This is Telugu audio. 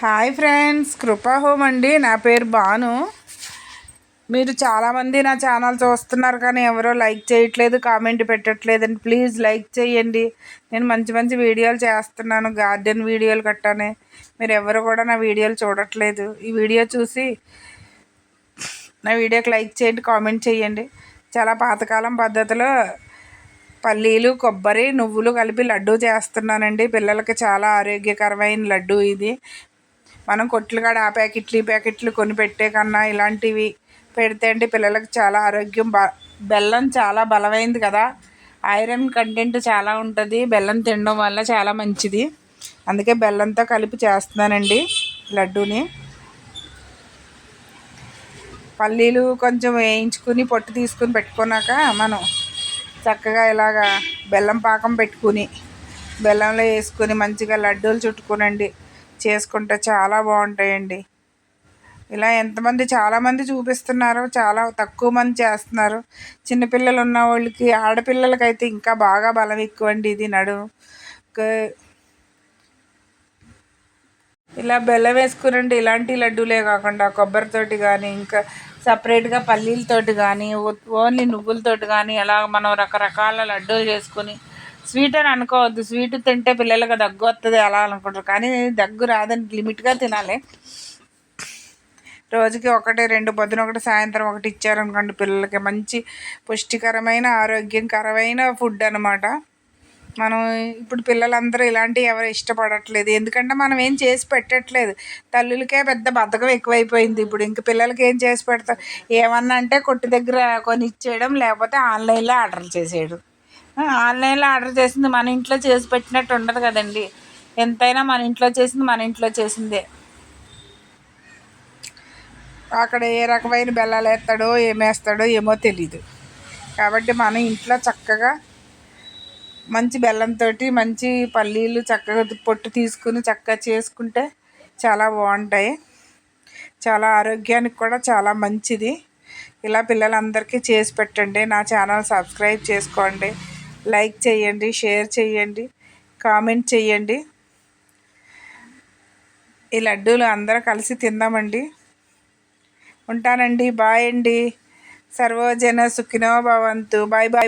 హాయ్ ఫ్రెండ్స్ కృపా హోమ్ అండి. నా పేరు బాను. మీరు చాలామంది నా ఛానల్ చూస్తున్నారు కానీ ఎవరో లైక్ చేయట్లేదు కామెంట్ పెట్టట్లేదండి ప్లీజ్ లైక్ చేయండి. నేను మంచి మంచి వీడియోలు చేస్తున్నాను గార్డెన్ వీడియోలు కట్టానే మీరు ఎవరు కూడా నా వీడియోలు చూడట్లేదు. ఈ వీడియో చూసి నా వీడియోకి లైక్ చేయండి కామెంట్ చేయండి. చాలా పాతకాలం పద్ధతిలో పల్లీలు కొబ్బరి నువ్వులు కలిపి లడ్డూ చేస్తున్నానండి. పిల్లలకి చాలా ఆరోగ్యకరమైన లడ్డు ఇది. మనం కొట్లు కాడ ఆ ప్యాకెట్లు ఈ ప్యాకెట్లు కొని పెట్టే కన్నా ఇలాంటివి పెడితే అంటే పిల్లలకు చాలా ఆరోగ్యం బ బెల్లం చాలా బలమైంది కదా. ఐరన్ కంటెంట్ చాలా ఉంటుంది. బెల్లం తినడం వల్ల చాలా మంచిది. అందుకే బెల్లంతో కలిపి చేస్తున్నానండి లడ్డూని. పల్లీలు కొంచెం వేయించుకుని పొట్టు తీసుకుని పెట్టుకున్నాక మనం చక్కగా ఇలాగా బెల్లం పాకం పెట్టుకుని బెల్లంలో వేసుకొని మంచిగా లడ్డూలు చుట్టుకునండి. చేసుకుంటే చాలా బాగుంటాయండి. ఇలా ఎంతమంది చాలామంది చూపిస్తున్నారు చాలా తక్కువ మంది చేస్తున్నారు. చిన్నపిల్లలు ఉన్న వాళ్ళకి ఆడపిల్లలకైతే ఇంకా బాగా బలం ఎక్కువ అండి ఇది నడు. ఇలా బెల్లం వేసుకునండి ఇలాంటి లడ్డూలే కాకుండా కొబ్బరితోటి కానీ ఇంకా సపరేట్గా పల్లీలతోటి కానీ ఓన్లీ నువ్వులతోటి కానీ అలా మనం రకరకాల లడ్డూలు చేసుకొని స్వీట్ అని అనుకోవద్దు. స్వీట్ తింటే పిల్లలకు దగ్గు వస్తుంది అలా అనుకుంటారు. కానీ దగ్గు రాదని లిమిట్గా తినాలి. రోజుకి ఒకటి రెండు పొద్దున ఒకటి సాయంత్రం ఒకటి ఇచ్చారనుకోండి పిల్లలకి. మంచి పుష్టికరమైన ఆరోగ్యకరమైన ఫుడ్ అనమాట మనం ఇప్పుడు పిల్లలందరూ ఇలాంటివి ఎవరు ఇష్టపడట్లేదు. ఎందుకంటే మనం ఏం చేసి పెట్టట్లేదు. తల్లులకే పెద్ద బద్ధకం ఎక్కువైపోయింది ఇప్పుడు. ఇంక పిల్లలకి ఏం చేసి పెడతాం? ఏమన్నా అంటే కొట్టు దగ్గర కొని ఇచ్చేయడం లేకపోతే ఆన్లైన్లో ఆర్డర్ చేసేయడం. ఆన్లైన్లో ఆర్డర్ చేసింది మన ఇంట్లో చేసి పెట్టినట్టు ఉండదు కదండి. ఎంతైనా మన ఇంట్లో చేసింది మన ఇంట్లో చేసిందే. అక్కడ ఏ రకమైన బెల్లాలు వేస్తాడో ఏమేస్తాడో ఏమో తెలీదు. కాబట్టి మన ఇంట్లో చక్కగా మంచి బెల్లంతో మంచి పల్లీలు చక్కగా పొట్టు తీసుకుని చక్కగా చేసుకుంటే చాలా బాగుంటాయి. చాలా ఆరోగ్యానికి కూడా చాలా మంచిది. ఇలా పిల్లలందరికీ చేసి పెట్టండి. నా ఛానల్ సబ్స్క్రైబ్ చేసుకోండి. లైక్ చేయండి షేర్ చేయండి కామెంట్ చేయండి. ఈ లడ్డూలు అందరూ కలిసి తిందామండి. ఉంటానండి. బాయ్ అండి. సర్వజన సుఖినో భవంతు. Bye bye.